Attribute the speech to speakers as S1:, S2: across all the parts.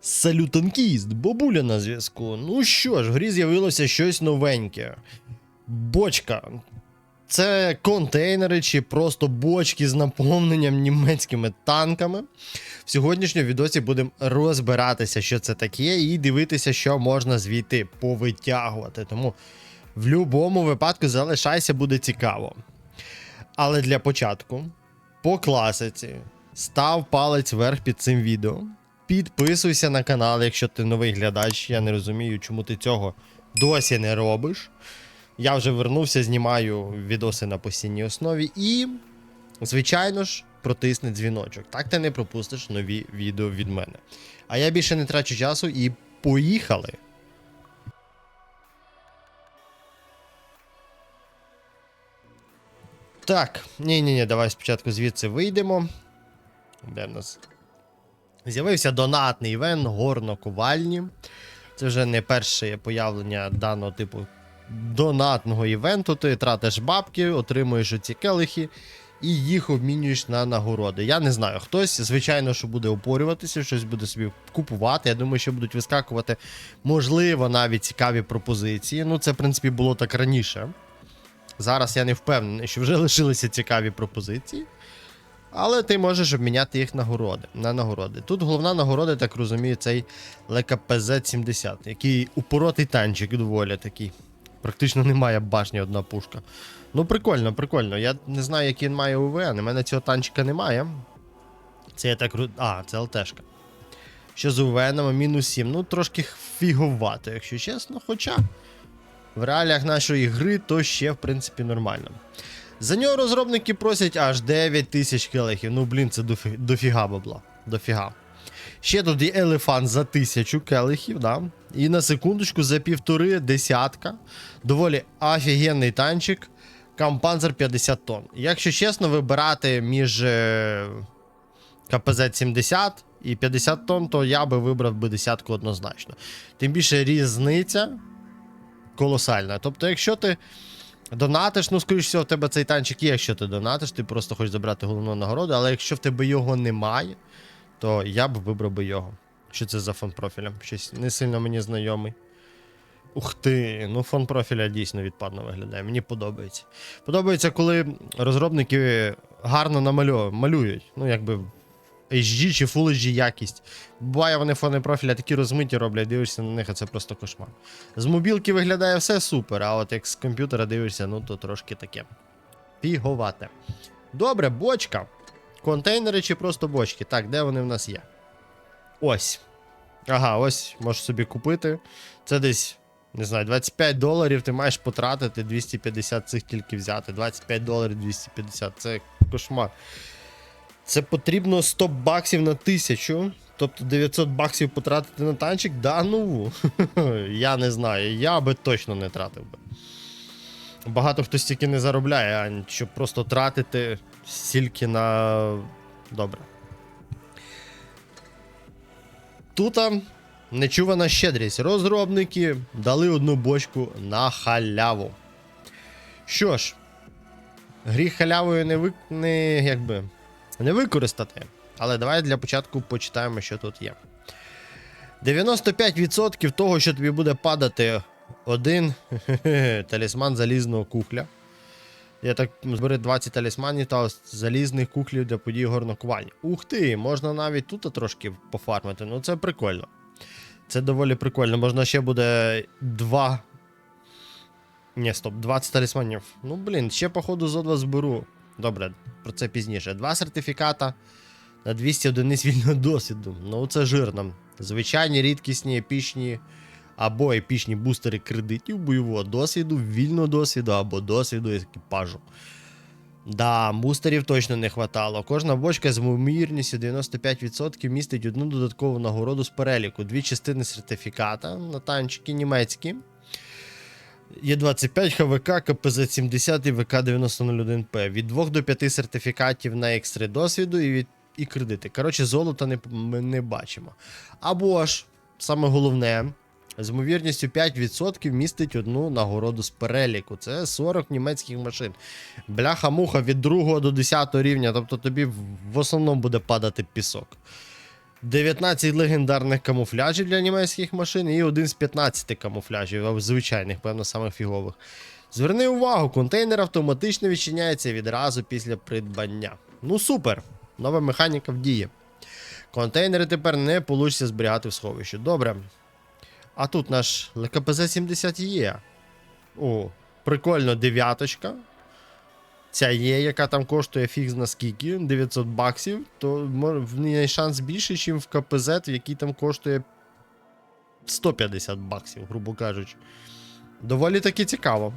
S1: Салютанкіст, бабуля на зв'язку. Ну що ж, в грі з'явилося щось новеньке. Бочка. Це контейнери чи просто бочки з наповненням німецькими танками. В сьогоднішньому відосі будемо розбиратися, що це таке, і дивитися, що можна звідти повитягувати. Тому в будь-якому випадку залишайся, буде цікаво. Але для початку, по класиці, став палець вверх під цим відео. Підписуйся на канал, якщо ти новий глядач. Я не розумію, чому ти цього досі не робиш. Я вже вернувся, знімаю відоси на постійній основі і, звичайно ж, протисни дзвіночок. Так ти не пропустиш нові відео від мене. А я більше не трачу часу і поїхали. Так, ні-ні-ні, давай спочатку звідси вийдемо. Де в нас? З'явився донатний івент горно-ковальні. Це вже не перше появлення даного типу донатного івенту. Ти тратиш бабки, отримуєш оці келихи і їх обмінюєш на нагороди. Я не знаю, хтось, звичайно, що буде опорюватися, щось буде собі купувати. Я думаю, що будуть вискакувати, можливо, навіть цікаві пропозиції. Ну, це, в принципі, було так раніше. Зараз я не впевнений, що вже лишилися цікаві пропозиції. Але ти можеш обміняти їх нагороди, на нагороди. Тут головна нагорода, так розумію, цей ЛКПЗ-70, який упоротий танчик доволі такий. Практично немає башні одна пушка. Ну, прикольно, прикольно. Я не знаю, який він має УВН. У мене цього танчика немає. Це я так А, це ЛТшка. Що з УВНами мінус 7. Ну, трошки фіговато, якщо чесно. Хоча в реаліях нашої гри то ще, в принципі, нормально. За нього розробники просять аж 9 тисяч келихів. Ну, блін, це дофі... дофіга бабла. Дофіга. Ще тут є елефант за тисячу келихів, да? І на секундочку за півтори десятка. Доволі офігенний танчик. Кампанзер 50 тонн. Якщо чесно, вибирати між е, КПЗ-70 і 50 тонн, то я би вибрав би десятку однозначно. Тим більше різниця колосальна. Тобто, якщо ти донатиш, ну, скоріш всього, в тебе цей танчик є, якщо ти донатиш, ти просто хочеш забрати головну нагороду, але якщо в тебе його немає, то я б вибрав би його. Що це за фон профіля? Щось не сильно мені знайомий. Ух ти, ну фон профіля дійсно відпадно виглядає. Мені подобається. Подобається, коли розробники гарно намалюють, малюють. Ну, якби HD чи Full HD якість. Буває, вони фони профіля такі розмиті роблять, дивишся на них, а це просто кошмар. З мобілки виглядає все супер, а от як з комп'ютера дивишся, ну то трошки таке. Фіговате. Добре, бочка. Контейнери чи просто бочки? Так, де вони в нас є? Ось. Ага, ось можеш собі купити. Це десь, не знаю, 25 доларів ти маєш потратити, 250 цих тільки взяти. 25 доларів 250. Це кошмар. Це потрібно 100 баксів на тисячу. Тобто 900 баксів потратити на танчик? Да ну. Я не знаю. Я би точно не тратив би. Багато хто стільки не заробляє, а щоб просто тратити стільки на. Добре. Тут нечувана щедрість. Розробники дали одну бочку на халяву. Що ж, гріх халявою не, ви... не, якби, не використати. Але давай для початку почитаємо, що тут є. 95% того, що тобі буде падати один талісман залізного кухля. Я так збери 20 талісманів та залізних куклів для подій горнокувань. Ух ти, можна навіть тут трошки пофармити. Ну це прикольно. Це доволі прикольно. Можна ще буде 2. Ні, стоп, 20 талісманів. Ну, блін, ще, походу, зо 2 зберу. Добре, про це пізніше. Два сертифіката на 200 одиниць вільного досвіду. Ну, це жирно. Звичайні, рідкісні, епічні або епічні бустери кредитів бойового досвіду, вільного досвіду або досвіду екіпажу. Да, бустерів точно не хватало. Кожна бочка з ймовірністю 95% містить одну додаткову нагороду з переліку. Дві частини сертифіката на танчики німецькі. Є 25 ХВК, КПЗ-70 і ВК-9001П. Від 2 до 5 сертифікатів на екстри досвіду і від і кредити. Коротше, золота не, ми не бачимо. Або ж, саме головне, з ймовірністю 5% містить одну нагороду з переліку. Це 40 німецьких машин. Бляха-муха від 2 до 10 рівня, тобто тобі в основному буде падати пісок. 19 легендарних камуфляжів для німецьких машин і один з 15 камуфляжів, звичайних, певно, самих фігових. Зверни увагу, контейнер автоматично відчиняється відразу після придбання. Ну супер! Нова механіка в дії. Контейнери тепер не получиться зберігати в сховищі. Добре. А тут наш ЛКПЗ 70 є. О, прикольно, дев'яточка. Ця є, яка там коштує фіг на скільки, 900 баксів, то в неї шанс більший, ніж в КПЗ, який там коштує 150 баксів, грубо кажучи. Доволі таки цікаво.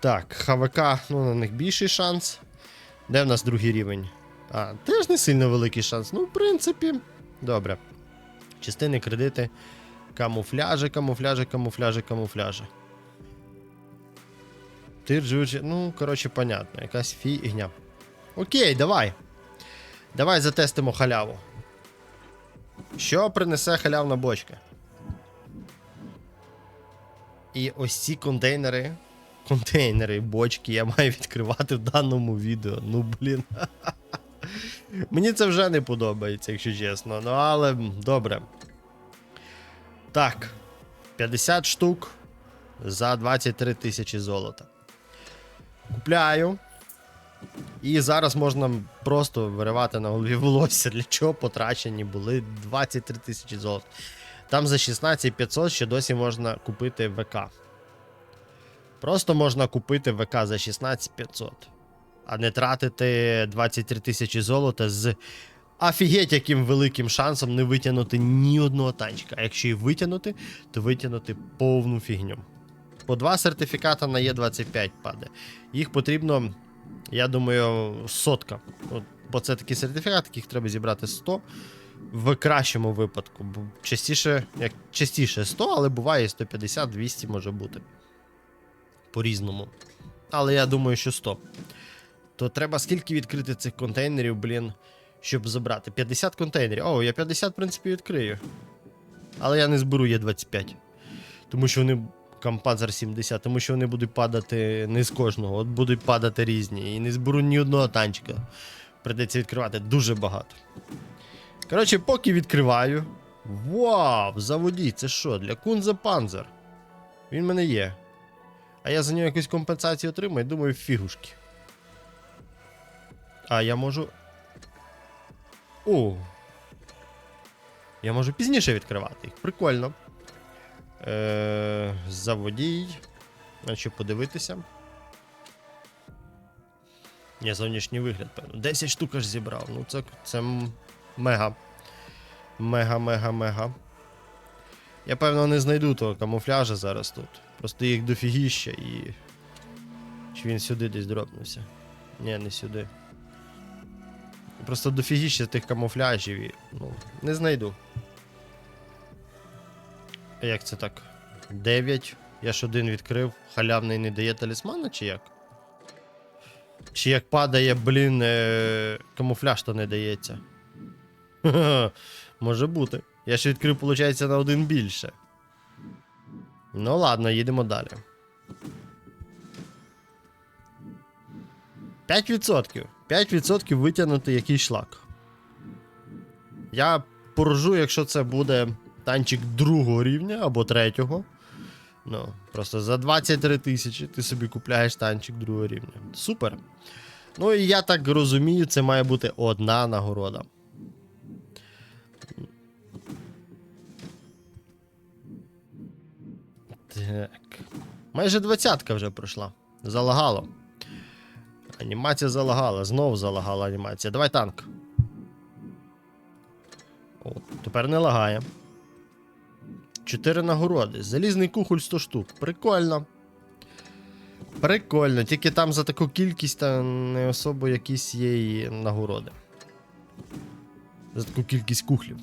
S1: Так, ХВК, ну на них більший шанс. Де в нас другий рівень? А, теж не сильно великий шанс. Ну, в принципі, добре. Частини кредити. Камуфляжі, камуфляжі, камуфляжі, камуфляжі. Тир живучи. Ну, коротше, понятно, якась фігня. Окей, давай. Давай затестимо халяву. Що принесе халявна бочка? І ось ці контейнери. Контейнери, бочки я маю відкривати в даному відео. Ну, блін. Мені це вже не подобається, якщо чесно. Ну, але добре. Так. 50 штук за 23 тисячі золота. Купляю. І зараз можна просто виривати на голові волосся, для чого потрачені були 23 тисячі золота. Там за 16 500 ще досі можна купити ВК. Просто можна купити ВК за 16 500. А не тратити 23 тисячі золота з офігеть яким великим шансом не витягнути ні одного танчика. А якщо і витягнути, то витягнути повну фігню. По два сертифіката на Е25 падає. Їх потрібно, я думаю, сотка. От, бо це такі сертифікати, яких треба зібрати 100 в кращому випадку. Бо частіше, як частіше 100, але буває 150-200 може бути. По-різному. Але я думаю, що 100. То треба скільки відкрити цих контейнерів, блін, щоб забрати? 50 контейнерів. О, я 50, в принципі, відкрию. Але я не зберу Є25. Тому що вони. Кампанзер 70, тому що вони будуть падати не з кожного, от будуть падати різні. І не зберу ні одного танчика. Придеться відкривати дуже багато. Коротше, поки відкриваю. Вау! Заводій, це що? Для Кунзе Панзер. Він в мене є. А я за нього якусь компенсацію отримаю, думаю, фігушки. А я можу. О! Я можу пізніше відкривати їх. Прикольно. Е, заводій. Значить, подивитися. Ні, зовнішній вигляд, певно. 10 штук аж зібрав. Ну, це, це мега. Мега, мега, мега. Я, певно, не знайду того камуфляжа зараз тут. Просто їх дофігіща і. Чи він сюди десь дропнувся? Ні, не сюди. Просто дофігіща тих камуфляжів і. Ну, не знайду. Як це так? 9. Я ж один відкрив. Халявний не дає талісмана, чи як? Чи як падає, блін, е- камуфляж, то не дається. Ха-ха, Може бути. Я ж відкрив, виходить, на один більше. Ну ладно, їдемо далі. 5%. 5% витягнути якийсь шлак. Я порожу, якщо це буде танчик другого рівня або третього. Ну, просто за 23 тисячі ти собі купляєш танчик другого рівня. Супер. Ну і я так розумію, це має бути одна нагорода. Так. Майже двадцятка вже пройшла. Залагало. Анімація залагала, знов залагала анімація. Давай танк. О, тепер не лагає. Чотири нагороди. Залізний кухоль 100 штук. Прикольно. Прикольно. Тільки там за таку кількість та не особо якісь є і нагороди. За таку кількість кухлів.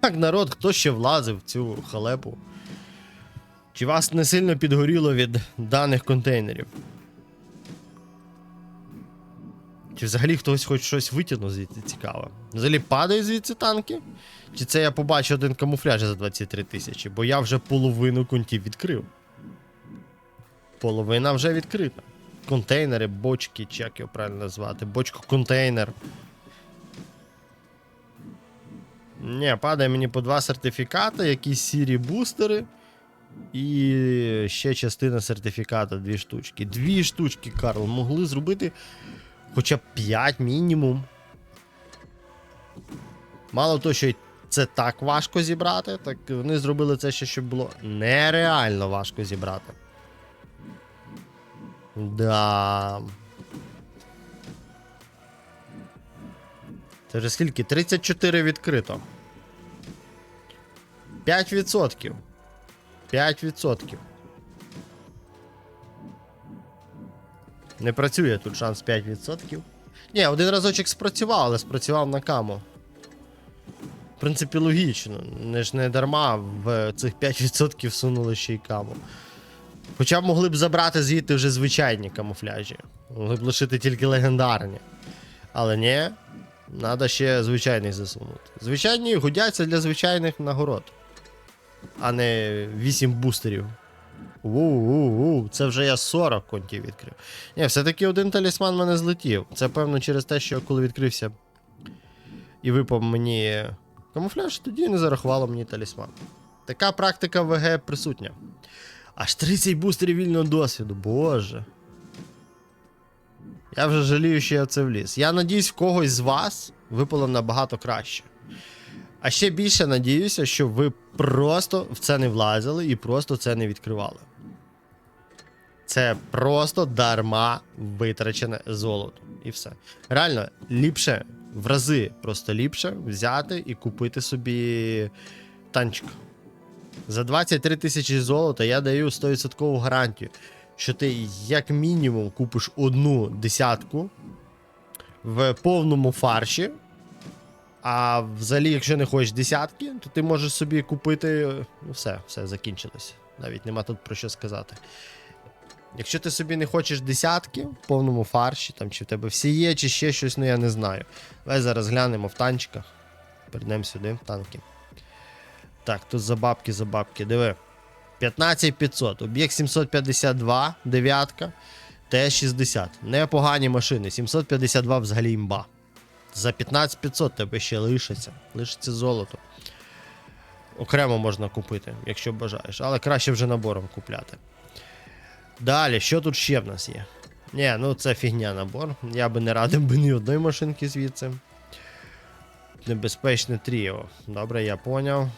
S1: Так, народ, хто ще влазив в цю халепу? Чи вас не сильно підгоріло від даних контейнерів? Чи взагалі хтось хоч щось витягнув звідти цікаво? Взагалі падають звідси танки? Чи це я побачив один камуфляж за 23 тисячі? Бо я вже половину контів відкрив. Половина вже відкрита. Контейнери, бочки, чи як його правильно назвати? Бочко-контейнер. Ні, падає мені по два сертифікати, якісь сірі бустери. І ще частина сертифіката, дві штучки. Дві штучки, Карл, могли зробити хоча б 5 мінімум. Мало того, що це так важко зібрати, так вони зробили це ще, щоб було нереально важко зібрати. Да. Це вже скільки? 34 відкрито. 5%. 5%. Не працює тут шанс 5%. Ні, один разочок спрацював, але спрацював на каму. В принципі, логічно. Не ж не дарма в цих 5% всунули ще й каму. Хоча могли б забрати звідти вже звичайні камуфляжі. Могли б лишити тільки легендарні. Але ні, треба ще звичайний засунути. Звичайні годяться для звичайних нагород, а не 8 бустерів. Воу-воу-воу, це вже я 40 контів відкрив. Ні, все-таки один талісман мене злетів. Це певно через те, що коли відкрився і випав мені камуфляж, тоді не зарахувало мені талісман. Така практика ВГ присутня. Аж 30 бустерів вільного досвіду, боже. Я вже жалію, що я це вліз. Я надіюсь, в когось з вас випало набагато краще. А ще більше надіюся, що ви просто в це не влазили і просто це не відкривали. Це просто дарма витрачене золото. І все. Реально, ліпше, в рази просто ліпше взяти і купити собі танчик. За 23 тисячі золота я даю 100% гарантію, що ти як мінімум купиш одну десятку в повному фарші. А взагалі, якщо не хочеш десятки, то ти можеш собі купити. Ну, все, все, закінчилось. Навіть нема тут про що сказати. Якщо ти собі не хочеш десятки в повному фарші, там чи в тебе всі є, чи ще щось, ну я не знаю. Давай зараз глянемо в танчиках. Перейдемо сюди, танки. Так, тут за бабки, за бабки, диви. 15500, об'єкт 752, дев'ятка, Т-60. Непогані машини. 752 взагалі імба. За 15500 тебе ще лишиться. Лишиться золото. Окремо можна купити, якщо бажаєш, але краще вже набором купляти. Далі, що тут ще в нас є? Ні, ну це фігня набор. Я би не радив би ні одної машинки звідси. Небезпечне тріо. Добре, я поняв.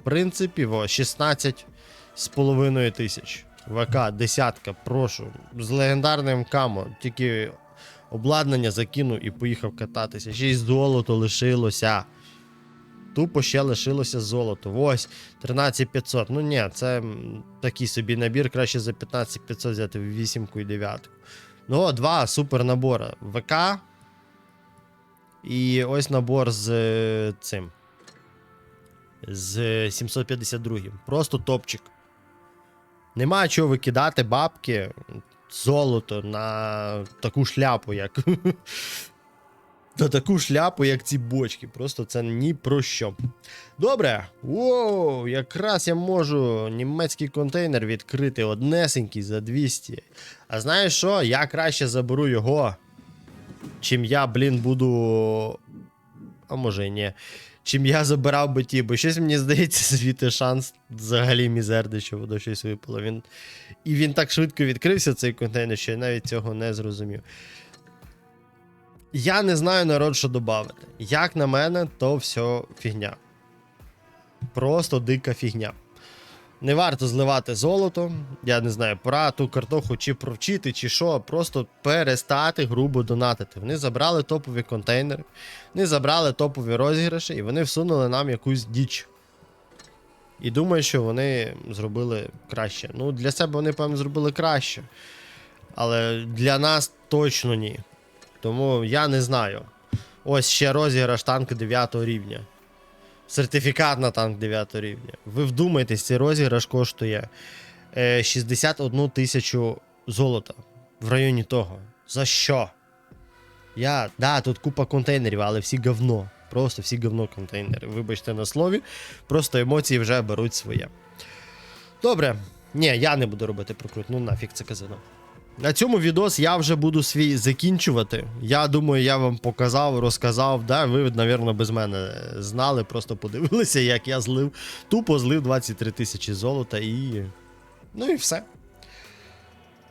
S1: В принципі, во, 16 з половиною тисяч. ВК, десятка, прошу. З легендарним камо. Тільки обладнання закинув і поїхав кататися. Ще й золото лишилося. Тупо ще лишилося золото. Ось 13500. Ну ні, це такий собі набір. Краще за 15500 взяти в 8 і 9. Ну, два супер набори. ВК. І ось набор з е, цим. З 752. Просто топчик. Нема чого викидати бабки, золото на таку шляпу, як. На таку шляпу, як ці бочки. Просто це ні про що. Добре. Воу, якраз я можу німецький контейнер відкрити однесенький за 200. А знаєш що? Я краще заберу його. Чим я, блін, буду. А може і ні. Чим я забирав би ті, бо щось мені здається, звідти шанс взагалі мізерний, що воно щось випало. Він... І він так швидко відкрився, цей контейнер, що я навіть цього не зрозумів. Я не знаю народ, що додати. Як на мене, то все фігня. Просто дика фігня. Не варто зливати золото. Я не знаю, пора ту картоху чи провчити, чи що, просто перестати грубо донатити. Вони забрали топові контейнери, вони забрали топові розіграші, і вони всунули нам якусь діч. І думаю, що вони зробили краще. Ну, для себе вони, певно, зробили краще. Але для нас точно ні. Тому я не знаю. Ось ще розіграш танк 9 рівня. Сертифікат на танк 9 рівня. Ви вдумайтесь, цей розіграш коштує е, 61 тисячу золота в районі того. За що? Я. Да, тут купа контейнерів, але всі говно. Просто всі говно контейнери. Вибачте на слові. Просто емоції вже беруть своє. Добре. Ні, я не буду робити прокрут. Ну нафіг це казано. На цьому відос я вже буду свій закінчувати. Я думаю, я вам показав, розказав. Да, ви, напевно, без мене знали, просто подивилися, як я злив. Тупо злив 23 тисячі золота і. Ну і все.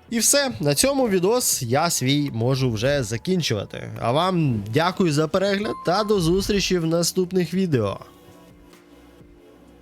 S1: І все. На цьому відос я свій можу вже закінчувати. А вам дякую за перегляд та до зустрічі в наступних відео.